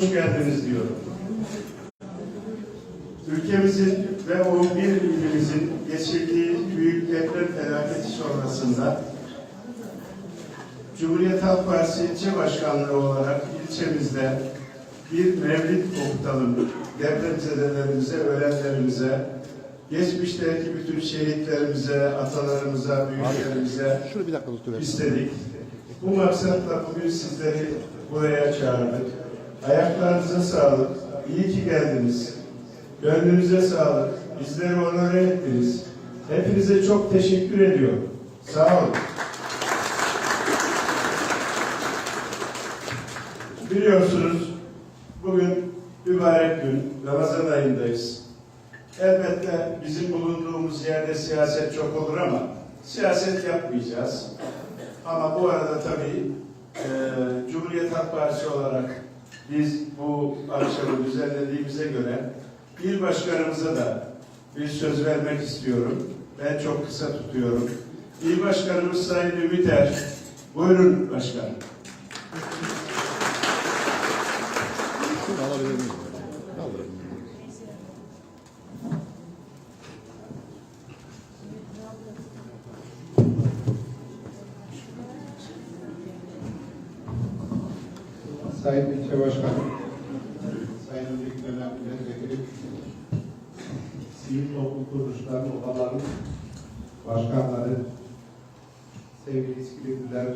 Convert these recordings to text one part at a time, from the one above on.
hoş geldiniz diyorum. Ülkemizin ve 11 ilimizin geçirdiği büyük deprem felaketi sonrasında Cumhuriyet Halk Partisi ilçe başkanlığı olarak ilçemizde bir mevlid okutalım depremzedelerimize, ölenlerimize, geçmişteki bütün şehitlerimize, atalarımıza, büyüklerimize istedik. Bu maksatla bugün sizleri buraya çağırdık. Ayaklarınıza sağlık. İyi ki geldiniz. Gönlünüze sağlık. Bizleri onore ettiniz. Hepinize çok teşekkür ediyorum. Sağ olun. Biliyorsunuz bugün mübarek gün, Ramazan ayındayız. Elbette bizim bulunduğumuz yerde siyaset çok olur ama siyaset yapmayacağız. Ama bu arada tabii e, Cumhuriyet Halk Partisi olarak biz bu akşamı düzenlediğimize göre il başkanımıza da bir söz vermek istiyorum. Ben çok kısa tutuyorum. İl başkanımız Sayın Ümit Er. Buyurun başkanım. Alabilir miyim? Sayın İlçe Başkanım, Sayın Dönem Milletvekili, sivil toplum kuruluşlarının, odaların başkanları, sevgili İskilipliler,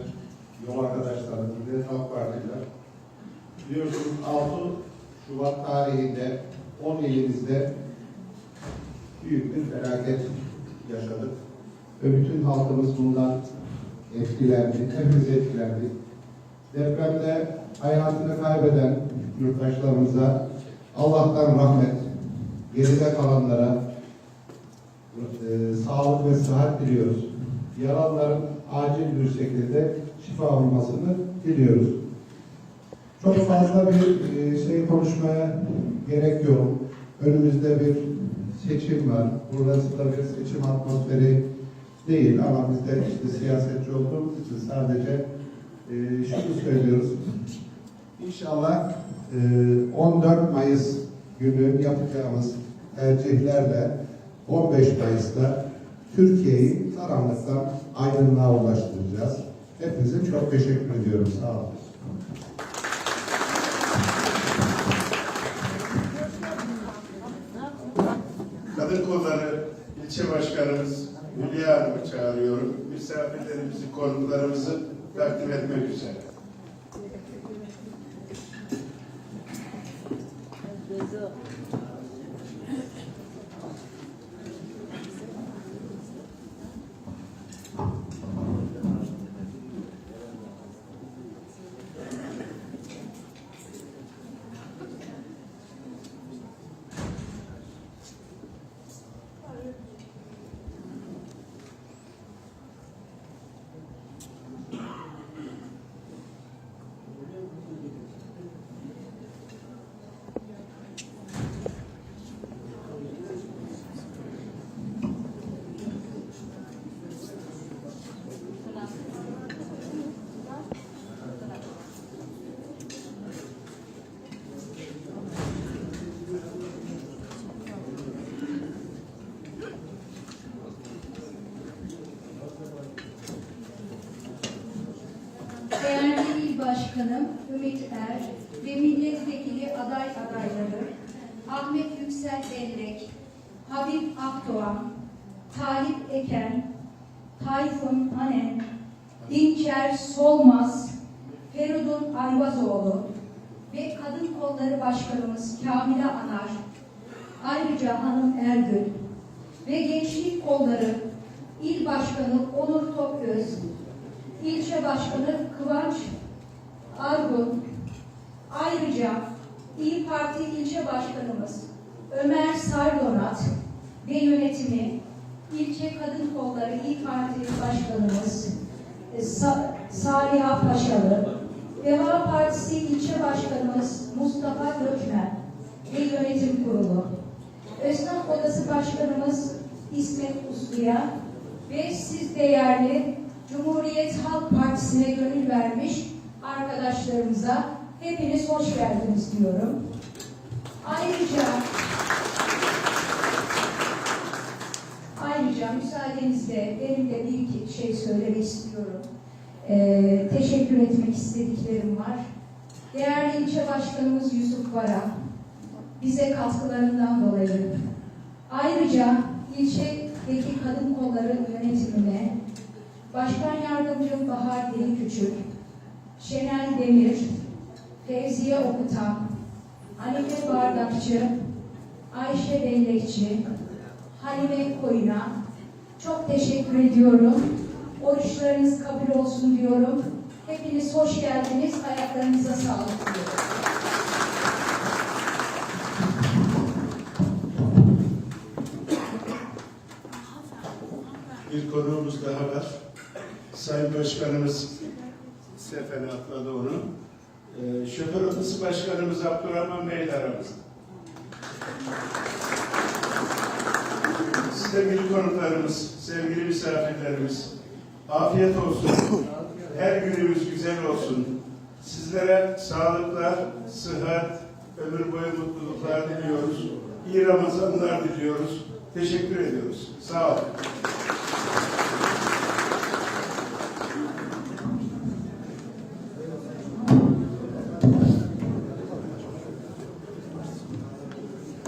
yol arkadaşlarım, Millet Halk Partililer, biliyorsunuz 6 Şubat tarihinde 10 ilimizde büyük bir felaket yaşadık. Ve bütün halkımız bundan etkilendi, hepimiz etkilendik. Depremde hayatını kaybeden yurttaşlarımıza Allah'tan rahmet, geride kalanlara e, sağlık ve sıhhat diliyoruz. Yaralıların acil bir şekilde şifa bulmasını diliyoruz. Çok fazla bir e, şey konuşmaya gerek yok. Önümüzde bir seçim var. Burası da bir seçim atmosferi değil ama biz de işte siyasetçi olduğumuz için sadece e, şunu söylüyoruz. İnşallah e, 14 Mayıs günü yapacağımız tercihlerle 15 Mayıs'ta Türkiye'yi karanlıktan aydınlığa ulaştıracağız. Hepinize çok teşekkür ediyorum. Sağ olun. Kadın Kolları ilçe başkanımız Hülya Hanım'ı çağırıyorum. Misafirlerimizi, konuklarımızı takdim etmek üzere. Değerli İl Başkanım Ümit Er ve milletvekili aday adayları Ahmet Yüksel Bellek, Habib Akdoğan, Talip Eken, Tayfun Anen, Dinçer Solmaz, Feridun Ayvazoğlu ve Kadın Kolları Başkanımız Kamile Anar, ayrıca Hanım Ergül ve Gençlik Kolları İl Başkanı Onur Topgöz, İlçe Başkanı Kıvanç Argun, ayrıca İyi Parti İlçe Başkanımız Ömer Sardonat ve yönetimi, İlçe Kadın Kolları İyi Parti Başkanımız e, Sa- Saliha Paşalı, Deva Partisi İlçe Başkanımız Mustafa Gökmen ve Yönetim Kurulu, Esnaf Odası Başkanımız İsmet Uslu'ya ve siz değerli Cumhuriyet Halk Partisi'ne gönül vermiş arkadaşlarımıza Hepiniz hoş geldiniz diyorum. Ayrıca Ayrıca müsaadenizle benim de bir iki şey söylemek istiyorum. Ee, teşekkür etmek istediklerim var. Değerli ilçe başkanımız Yusuf Vara, bize katkılarından dolayı. Ayrıca ilçedeki kadın kolları yönetimine, Başkan Yardımcım Bahar Deli Küçük, Şenel Demir, Fevziye Okutan, Hanife Bardakçı, Ayşe Bellekçi, Halime Koyun'a çok teşekkür ediyorum. Oruçlarınız kabul olsun diyorum. Hepiniz hoş geldiniz. Ayaklarınıza sağlık diyorum. Bir konuğumuz daha var. Sayın Başkanımız Sefen atladı onu. Ee, Şoför Odası Başkanımız Abdurrahman Bey de aramızda. Sevgili konuklarımız, sevgili misafirlerimiz, afiyet olsun. Her günümüz güzel olsun. Sizlere sağlıklar, sıhhat, ömür boyu mutluluklar diliyoruz. İyi Ramazanlar diliyoruz. Teşekkür ediyoruz. Sağ olun.